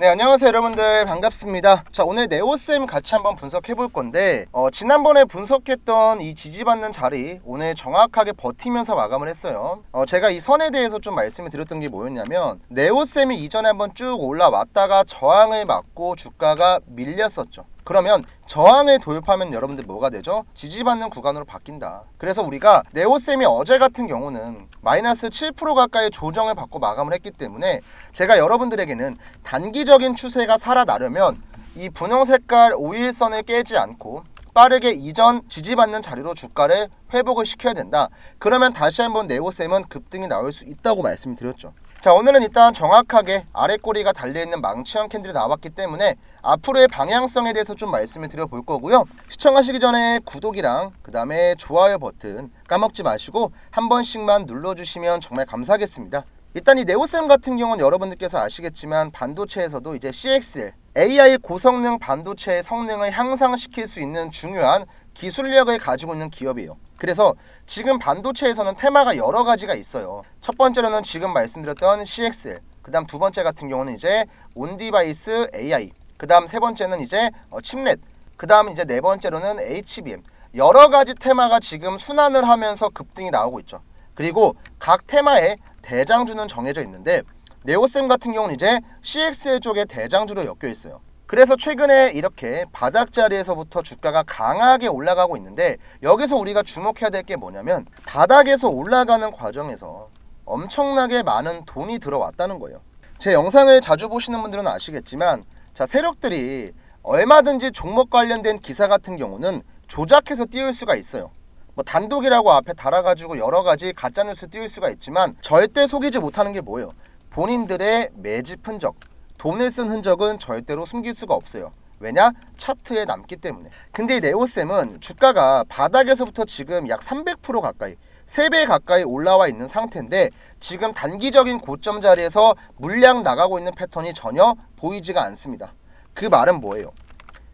네 안녕하세요 여러분들. 반갑습니다. 자 오늘 네오쌤 같이 한번 분석해 볼 건데 어, 지난번에 분석했던 이 지지받는 자리 오늘 정확하게 버티면서 마감을 했어요. 어, 제가 이 선에 대해서 좀 말씀을 드렸던 게 뭐였냐면 네오쌤이 이전에 한번 쭉 올라왔다가 저항을 맞고 주가가 밀렸었죠 그러면 저항을 돌파하면 여러분들 뭐가 되죠? 지지받는 구간으로 바뀐다. 그래서 우리가 네오쌤이 어제 같은 경우는 마이너스 7% 가까이 조정을 받고 마감을 했기 때문에 제가 여러분들에게는 단기적인 추세가 살아나려면 이 분홍 색깔 5일선을 깨지 않고 빠르게 이전 지지받는 자리로 주가를 회복을 시켜야 된다. 그러면 다시 한번 네오쌤은 급등이 나올 수 있다고 말씀드렸죠. 자 오늘은 일단 정확하게 아래 꼬리가 달려있는 망치형 캔들이 나왔기 때문에 앞으로의 방향성에 대해서 좀 말씀을 드려볼 거고요. 시청하시기 전에 구독이랑 그 다음에 좋아요 버튼 까먹지 마시고 한 번씩만 눌러주시면 정말 감사하겠습니다. 일단 이 네오셈 같은 경우는 여러분들께서 아시겠지만 반도체에서도 이제 CXL AI 고성능 반도체의 성능을 향상시킬 수 있는 중요한 기술력을 가지고 있는 기업이에요. 그래서 지금 반도체에서는 테마가 여러 가지가 있어요. 첫 번째로는 지금 말씀드렸던 CXL, 그다음 두 번째 같은 경우는 이제 온디바이스 AI, 그다음 세 번째는 이제 어, 칩렛, 그다음 이제 네 번째로는 HBM. 여러 가지 테마가 지금 순환을 하면서 급등이 나오고 있죠. 그리고 각 테마에 대장주는 정해져 있는데 네오셈 같은 경우는 이제 CXL 쪽에 대장주로 엮여 있어요. 그래서 최근에 이렇게 바닥 자리에서부터 주가가 강하게 올라가고 있는데 여기서 우리가 주목해야 될 게 뭐냐면 바닥에서 올라가는 과정에서 엄청나게 많은 돈이 들어왔다는 거예요. 제 영상을 자주 보시는 분들은 아시겠지만 자 세력들이 얼마든지 종목 관련된 기사 같은 경우는 조작해서 띄울 수가 있어요. 뭐 단독이라고 앞에 달아가지고 여러 가지 가짜뉴스 띄울 수가 있지만 절대 속이지 못하는 게 뭐예요? 본인들의 매집 흔적, 돈을 쓴 흔적은 절대로 숨길 수가 없어요. 왜냐? 차트에 남기 때문에. 근데 이 네오셈은 주가가 바닥에서부터 지금 약 300% 가까이 3배 가까이 올라와 있는 상태인데 지금 단기적인 고점 자리에서 물량 나가고 있는 패턴이 전혀 보이지가 않습니다. 그 말은 뭐예요?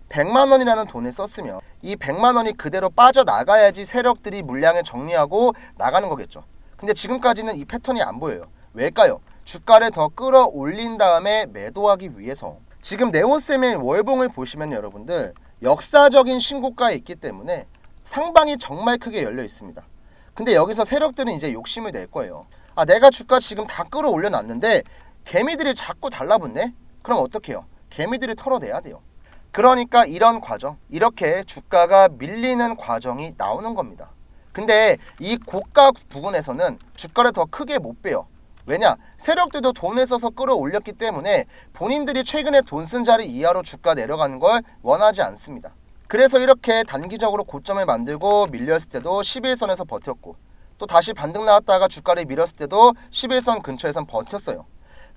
100만 원이라는 돈을 썼으면 이 100만 원이 그대로 빠져나가야지 세력들이 물량을 정리하고 나가는 거겠죠. 근데 지금까지는 이 패턴이 안 보여요. 왜일까요? 주가를 더 끌어올린 다음에 매도하기 위해서 지금 네오셈의 월봉을 보시면 여러분들 역사적인 신고가에 있기 때문에 상방이 정말 크게 열려 있습니다. 근데 여기서 세력들은 이제 욕심을 낼 거예요. 아 내가 주가 지금 다 끌어올려 놨는데 개미들이 자꾸 달라붙네? 그럼 어떡해요? 개미들이 털어내야 돼요. 그러니까 이런 과정, 이렇게 주가가 밀리는 과정이 나오는 겁니다. 근데 이 고가 부분에서는 주가를 더 크게 못 빼요. 왜냐? 세력들도 돈을 써서 끌어올렸기 때문에 본인들이 최근에 돈 쓴 자리 이하로 주가 내려가는 걸 원하지 않습니다. 그래서 이렇게 단기적으로 고점을 만들고 밀렸을 때도 11선에서 버텼고 또 다시 반등 나왔다가 주가를 밀었을 때도 11선 근처에선 버텼어요.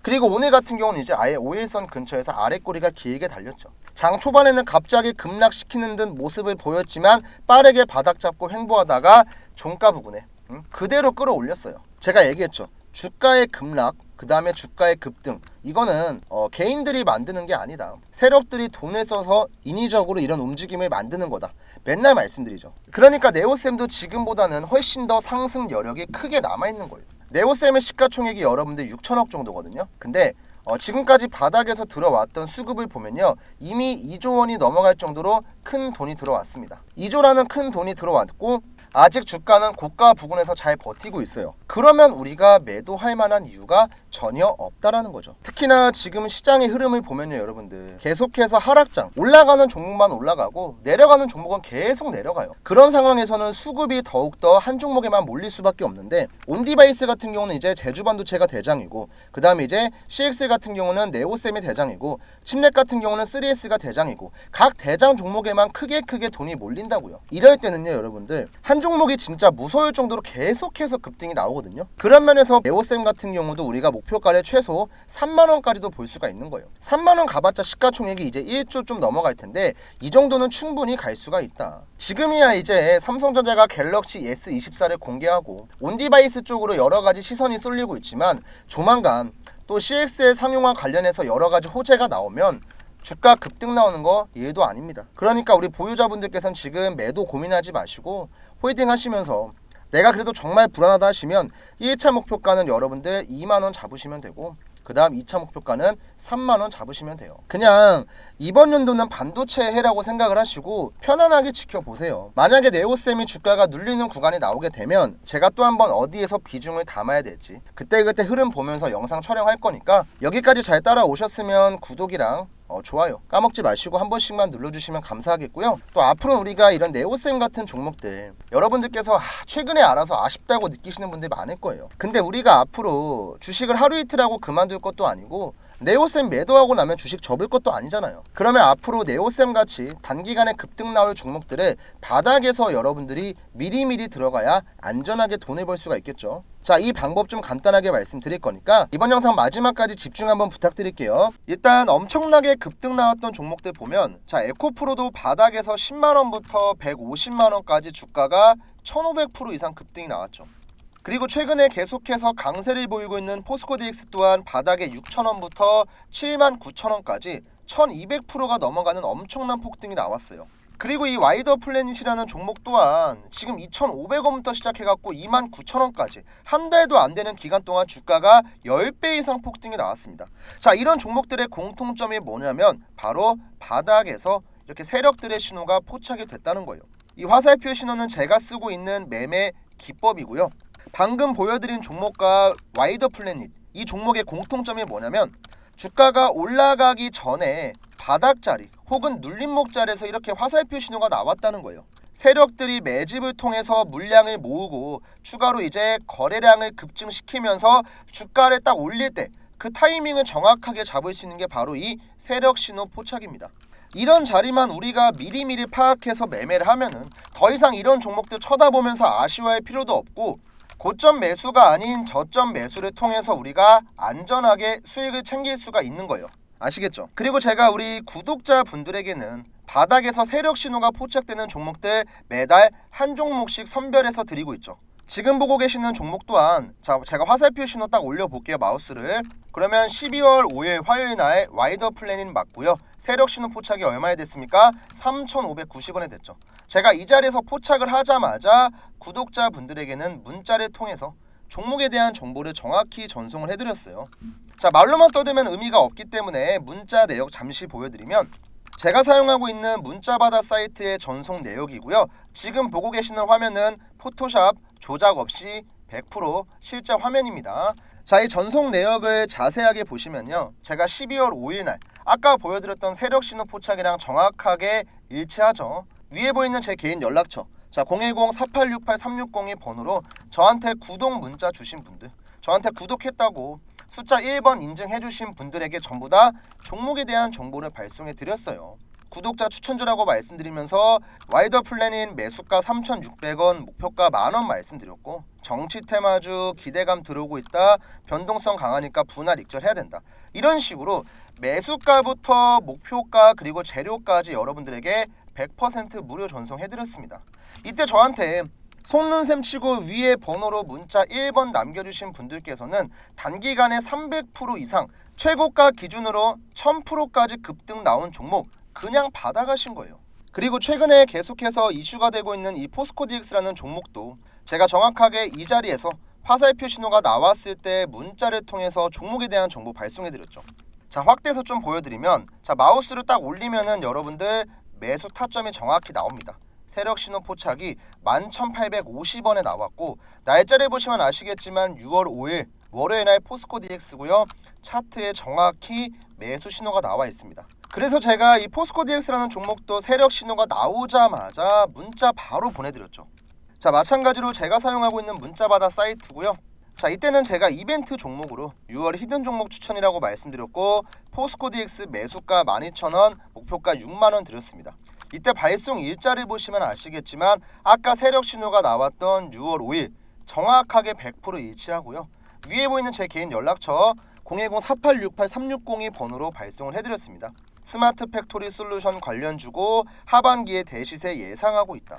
그리고 오늘 같은 경우는 이제 아예 5일선 근처에서 아래꼬리가 길게 달렸죠. 장 초반에는 갑자기 급락시키는 듯 모습을 보였지만 빠르게 바닥 잡고 횡보하다가 종가 부근에 음, 그대로 끌어올렸어요. 제가 얘기했죠. 주가의 급락, 그 다음에 주가의 급등 이거는 어, 개인들이 만드는 게 아니다. 세력들이 돈을 써서 인위적으로 이런 움직임을 만드는 거다. 맨날 말씀드리죠. 그러니까 네오쌤도 지금보다는 훨씬 더 상승 여력이 크게 남아있는 거예요. 네오쌤의 시가총액이 여러분들 6천억 정도거든요. 근데 어, 지금까지 바닥에서 들어왔던 수급을 보면요. 이미 2조 원이 넘어갈 정도로 큰 돈이 들어왔습니다. 2조라는 큰 돈이 들어왔고 아직 주가는 고가 부근에서 잘 버티고 있어요. 그러면 우리가 매도할 만한 이유가 전혀 없다라는 거죠. 특히나 지금 시장의 흐름을 보면요, 여러분들. 계속해서 하락장, 올라가는 종목만 올라가고 내려가는 종목은 계속 내려가요. 그런 상황에서는 수급이 더욱더 한 종목에만 몰릴 수밖에 없는데 온디바이스 같은 경우는 이제 제주 반도체가 대장이고 그 다음에 이제 CX 같은 경우는 네오셈이 대장이고 칩넷 같은 경우는 3S가 대장이고 각 대장 종목에만 크게 크게 돈이 몰린다고요. 이럴 때는요, 여러분들 한 종목이 진짜 무서울 정도로 계속해서 급등이 나오거든요. 그런 면에서 네오셈 같은 경우도 우리가 목표가를 최소 3만 원까지도 볼 수가 있는 거예요. 3만 원 가봤자 시가총액이 이제 1조 좀 넘어갈 텐데 이 정도는 충분히 갈 수가 있다. 지금이야 이제 삼성전자가 갤럭시 S24를 공개하고 온디바이스 쪽으로 여러 가지 시선이 쏠리고 있지만 조만간 또 CX의 상용화 관련해서 여러 가지 호재가 나오면 주가 급등 나오는 거 일도 아닙니다. 그러니까 우리 보유자분들께서는 지금 매도 고민하지 마시고 홀딩 하시면서 내가 그래도 정말 불안하다 하시면 1차 목표가는 여러분들 2만원 잡으시면 되고 그 다음 2차 목표가는 3만원 잡으시면 돼요. 그냥 이번 연도는 반도체 해라고 생각을 하시고 편안하게 지켜보세요. 만약에 네오셈이 주가가 눌리는 구간이 나오게 되면 제가 또 한번 어디에서 비중을 담아야 될지 그때그때 흐름 보면서 영상 촬영할 거니까 여기까지 잘 따라오셨으면 구독이랑 어, 좋아요 까먹지 마시고 한 번씩만 눌러주시면 감사하겠고요. 또 앞으로 우리가 이런 네오셈 같은 종목들 여러분들께서 아, 최근에 알아서 아쉽다고 느끼시는 분들이 많을 거예요. 근데 우리가 앞으로 주식을 하루 이틀 하고 그만둘 것도 아니고 네오셈 매도하고 나면 주식 접을 것도 아니잖아요. 그러면 앞으로 네오셈 같이 단기간에 급등 나올 종목들을 바닥에서 여러분들이 미리미리 들어가야 안전하게 돈을 벌 수가 있겠죠. 자, 이 방법 좀 간단하게 말씀드릴 거니까 이번 영상 마지막까지 집중 한번 부탁드릴게요. 일단 엄청나게 급등 나왔던 종목들 보면 자, 에코프로도 바닥에서 10만 원부터 150만 원까지 주가가 1,500% 이상 급등이 나왔죠. 그리고 최근에 계속해서 강세를 보이고 있는 포스코 DX 또한 바닥에 6,000원부터 79,000원까지 1,200%가 넘어가는 엄청난 폭등이 나왔어요. 그리고 이 와이더 플래닛이라는 종목 또한 지금 2,500원부터 시작해갖고 29,000원까지 한 달도 안 되는 기간 동안 주가가 10배 이상 폭등이 나왔습니다. 자, 이런 종목들의 공통점이 뭐냐면 바로 바닥에서 이렇게 세력들의 신호가 포착이 됐다는 거예요. 이 화살표 신호는 제가 쓰고 있는 매매 기법이고요. 방금 보여드린 종목과 와이더 플래닛 이 종목의 공통점이 뭐냐면 주가가 올라가기 전에 바닥자리 혹은 눌림목 자리에서 이렇게 화살표 신호가 나왔다는 거예요. 세력들이 매집을 통해서 물량을 모으고 추가로 이제 거래량을 급증시키면서 주가를 딱 올릴 때 그 타이밍을 정확하게 잡을 수 있는 게 바로 이 세력 신호 포착입니다. 이런 자리만 우리가 미리미리 파악해서 매매를 하면은 더 이상 이런 종목들 쳐다보면서 아쉬워할 필요도 없고 고점 매수가 아닌 저점 매수를 통해서 우리가 안전하게 수익을 챙길 수가 있는 거예요. 아시겠죠? 그리고 제가 우리 구독자 분들에게는 바닥에서 세력 신호가 포착되는 종목들 매달 한 종목씩 선별해서 드리고 있죠. 지금 보고 계시는 종목 또한 자 제가 화살표 신호 딱 올려 볼게요 마우스를 그러면 12월 5일 화요일 날 와이더 플래닛 맞고요 세력 신호 포착이 얼마에 됐습니까 3,590원에 됐죠 제가 이 자리에서 포착을 하자마자 구독자 분들에게는 문자를 통해서 종목에 대한 정보를 정확히 전송을 해드렸어요 자 말로만 떠들면 의미가 없기 때문에 문자 내역 잠시 보여드리면 제가 사용하고 있는 문자바다 사이트의 전송 내역이고요. 지금 보고 계시는 화면은 포토샵 조작 없이 100% 실제 화면입니다. 자, 이 전송 내역을 자세하게 보시면요. 제가 12월 5일 날 아까 보여드렸던 세력 신호 포착이랑 정확하게 일치하죠. 위에 보이는 제 개인 연락처 자 010-4868-360이 번호로 저한테 구독 문자 주신 분들 저한테 구독했다고 숫자 1번 인증해 주신 분들에게 전부 다 종목에 대한 정보를 발송해 드렸어요. 구독자 추천주라고 말씀드리면서 와이더 플래닛 매수가 3,600원, 목표가 만원 말씀드렸고 정치 테마주 기대감 들어오고 있다. 변동성 강하니까 분할 익절해야 된다. 이런 식으로 매수가부터 목표가 그리고 재료까지 여러분들에게 100% 무료 전송해드렸습니다. 이때 저한테 속는 셈 치고 위에 번호로 문자 1번 남겨주신 분들께서는 단기간에 300% 이상 최고가 기준으로 1000%까지 급등 나온 종목 그냥 받아가신 거예요. 그리고 최근에 계속해서 이슈가 되고 있는 이 포스코 DX라는 종목도 제가 정확하게 이 자리에서 화살표 신호가 나왔을 때 문자를 통해서 종목에 대한 정보 발송해 드렸죠. 자 확대해서 좀 보여드리면 자 마우스를 딱 올리면은 여러분들 매수 타점이 정확히 나옵니다. 세력 신호 포착이 11,850원에 나왔고 날짜를 보시면 아시겠지만 6월 5일 월요일 날 포스코 DX고요. 차트에 정확히 매수 신호가 나와 있습니다. 그래서 제가 이 포스코 DX라는 종목도 세력 신호가 나오자마자 문자 바로 보내드렸죠. 자 마찬가지로 제가 사용하고 있는 문자바다 사이트고요. 자 이때는 제가 이벤트 종목으로 6월 히든 종목 추천이라고 말씀드렸고 포스코 DX 매수가 12,000원 목표가 6만원 드렸습니다. 이때 발송 일자를 보시면 아시겠지만 아까 세력 신호가 나왔던 6월 5일 정확하게 100% 일치하고요. 위에 보이는 제 개인 연락처 010-4868-360이 번호로 발송을 해드렸습니다. 스마트 팩토리 솔루션 관련 주고 하반기에 대시세 예상하고 있다.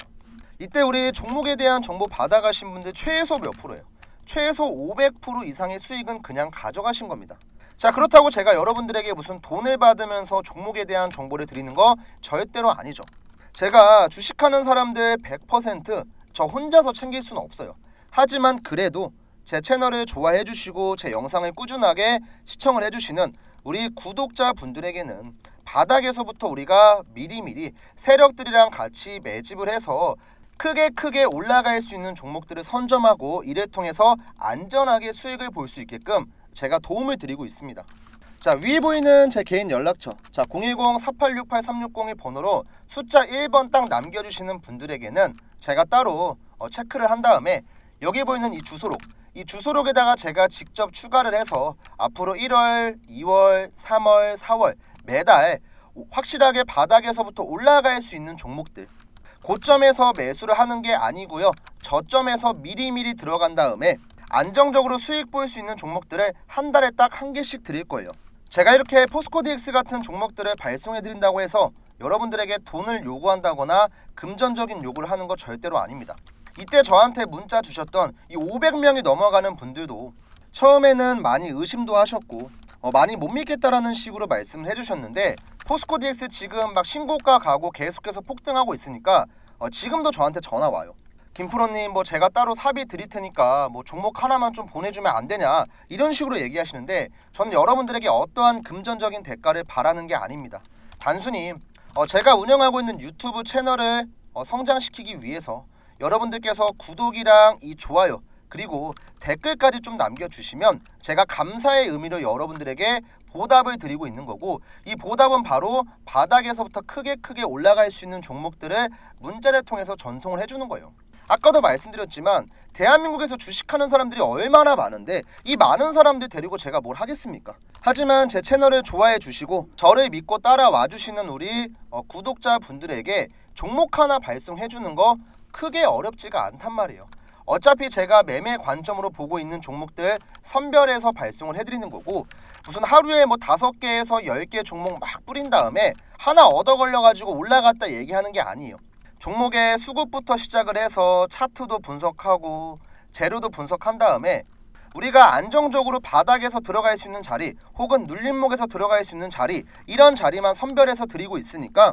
이때 우리 종목에 대한 정보 받아가신 분들 최소 몇 프로예요? 최소 500% 이상의 수익은 그냥 가져가신 겁니다. 자 그렇다고 제가 여러분들에게 무슨 돈을 받으면서 종목에 대한 정보를 드리는 거 절대로 아니죠. 제가 주식하는 사람들 100%저 혼자서 챙길 수는 없어요. 하지만 그래도 제 채널을 좋아해 주시고 제 영상을 꾸준하게 시청을 해 주시는 우리 구독자 분들에게는 바닥에서부터 우리가 미리미리 세력들이랑 같이 매집을 해서 크게 크게 올라갈 수 있는 종목들을 선점하고 이를 통해서 안전하게 수익을 볼 수 있게끔 제가 도움을 드리고 있습니다. 자 위에 보이는 제 개인 연락처 자 010-4868-360의 번호로 숫자 1번 딱 남겨주시는 분들에게는 제가 따로 어, 체크를 한 다음에 여기 보이는 이 주소록 이 주소록에다가 제가 직접 추가를 해서 앞으로 1월, 2월, 3월, 4월 매달 확실하게 바닥에서부터 올라갈 수 있는 종목들. 고점에서 매수를 하는 게 아니고요. 저점에서 미리미리 들어간 다음에 안정적으로 수익 볼 수 있는 종목들을 한 달에 딱 한 개씩 드릴 거예요. 제가 이렇게 포스코 DX 같은 종목들을 발송해 드린다고 해서 여러분들에게 돈을 요구한다거나 금전적인 요구를 하는 거 절대로 아닙니다. 이때 저한테 문자 주셨던 이 500명이 넘어가는 분들도 처음에는 많이 의심도 하셨고 어, 많이 못 믿겠다라는 식으로 말씀을 해주셨는데 포스코 DX 지금 막 신고가 가고 계속해서 폭등하고 있으니까 어, 지금도 저한테 전화 와요. 김프로님 뭐 제가 따로 사비 드릴 테니까 뭐 종목 하나만 좀 보내주면 안 되냐 이런 식으로 얘기하시는데 저는 여러분들에게 어떠한 금전적인 대가를 바라는 게 아닙니다. 단순히 어, 제가 운영하고 있는 유튜브 채널을 어, 성장시키기 위해서 여러분들께서 구독이랑 이 좋아요 그리고 댓글까지 좀 남겨주시면 제가 감사의 의미로 여러분들에게 보답을 드리고 있는 거고 이 보답은 바로 바닥에서부터 크게 크게 올라갈 수 있는 종목들을 문자를 통해서 전송을 해주는 거예요. 아까도 말씀드렸지만 대한민국에서 주식하는 사람들이 얼마나 많은데 이 많은 사람들 데리고 제가 뭘 하겠습니까? 하지만 제 채널을 좋아해 주시고 저를 믿고 따라와 주시는 우리 어, 구독자 분들에게 종목 하나 발송해 주는 거 크게 어렵지가 않단 말이에요. 어차피 제가 매매 관점으로 보고 있는 종목들 선별해서 발송을 해드리는 거고 무슨 하루에 뭐 다섯 개에서 열 개 종목 막 뿌린 다음에 하나 얻어 걸려가지고 올라갔다 얘기하는 게 아니에요. 종목의 수급부터 시작을 해서 차트도 분석하고 재료도 분석한 다음에 우리가 안정적으로 바닥에서 들어갈 수 있는 자리 혹은 눌림목에서 들어갈 수 있는 자리 이런 자리만 선별해서 드리고 있으니까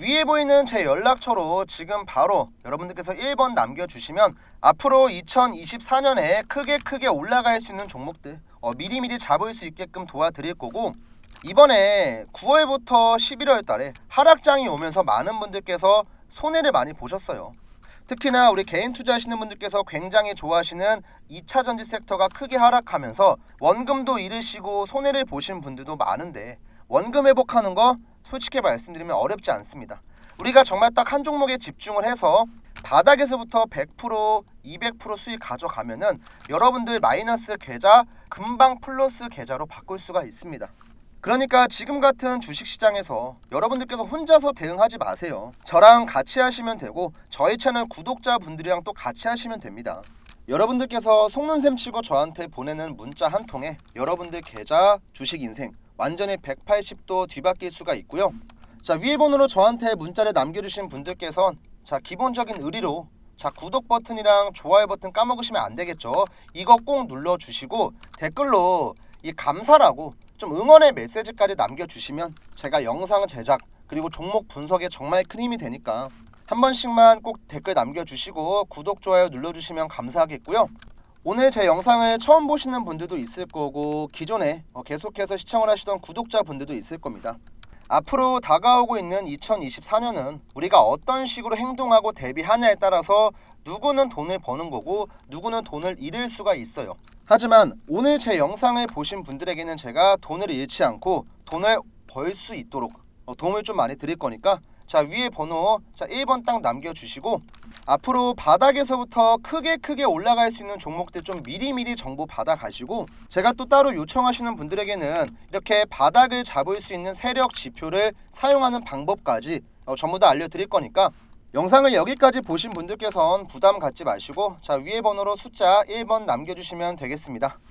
위에 보이는 제 연락처로 지금 바로 여러분들께서 1번 남겨주시면 앞으로 2024년에 크게 크게 올라갈 수 있는 종목들 어, 미리미리 잡을 수 있게끔 도와드릴 거고 이번에 9월부터 11월 달에 하락장이 오면서 많은 분들께서 손해를 많이 보셨어요. 특히나 우리 개인 투자하시는 분들께서 굉장히 좋아하시는 2차 전지 섹터가 크게 하락하면서 원금도 잃으시고 손해를 보신 분들도 많은데 원금 회복하는 거 솔직히 말씀드리면 어렵지 않습니다. 우리가 정말 딱 한 종목에 집중을 해서 바닥에서부터 100% 200% 수익 가져가면은 여러분들 마이너스 계좌 금방 플러스 계좌로 바꿀 수가 있습니다. 그러니까 지금 같은 주식 시장에서 여러분들께서 혼자서 대응하지 마세요. 저랑 같이 하시면 되고 저희 채널 구독자분들이랑 또 같이 하시면 됩니다. 여러분들께서 속는 셈 치고 저한테 보내는 문자 한 통에 여러분들 계좌 주식 인생 완전히 180도 뒤바뀔 수가 있고요. 자 위에 번호로 저한테 문자를 남겨주신 분들께선 자 기본적인 의리로 자 구독 버튼이랑 좋아요 버튼 까먹으시면 안 되겠죠. 이거 꼭 눌러주시고 댓글로 이 감사라고 좀 응원의 메시지까지 남겨주시면 제가 영상 제작 그리고 종목 분석에 정말 큰 힘이 되니까 한 번씩만 꼭 댓글 남겨주시고 구독 좋아요 눌러주시면 감사하겠고요. 오늘 제 영상을 처음 보시는 분들도 있을 거고 기존에 어, 계속해서 시청을 하시던 구독자 분들도 있을 겁니다. 앞으로 다가오고 있는 2024년은 우리가 어떤 식으로 행동하고 대비하냐에 따라서 누구는 돈을 버는 거고 누구는 돈을 잃을 수가 있어요. 하지만 오늘 제 영상을 보신 분들에게는 제가 돈을 잃지 않고 돈을 벌 수 있도록 어, 도움을 좀 많이 드릴 거니까 자 위에 번호 자 1번 딱 남겨주시고 앞으로 바닥에서부터 크게 크게 올라갈 수 있는 종목들 좀 미리미리 정보 받아 가시고 제가 또 따로 요청하시는 분들에게는 이렇게 바닥을 잡을 수 있는 세력 지표를 사용하는 방법까지 어, 전부 다 알려드릴 거니까 영상을 여기까지 보신 분들께선 부담 갖지 마시고 자 위에 번호로 숫자 1번 남겨주시면 되겠습니다.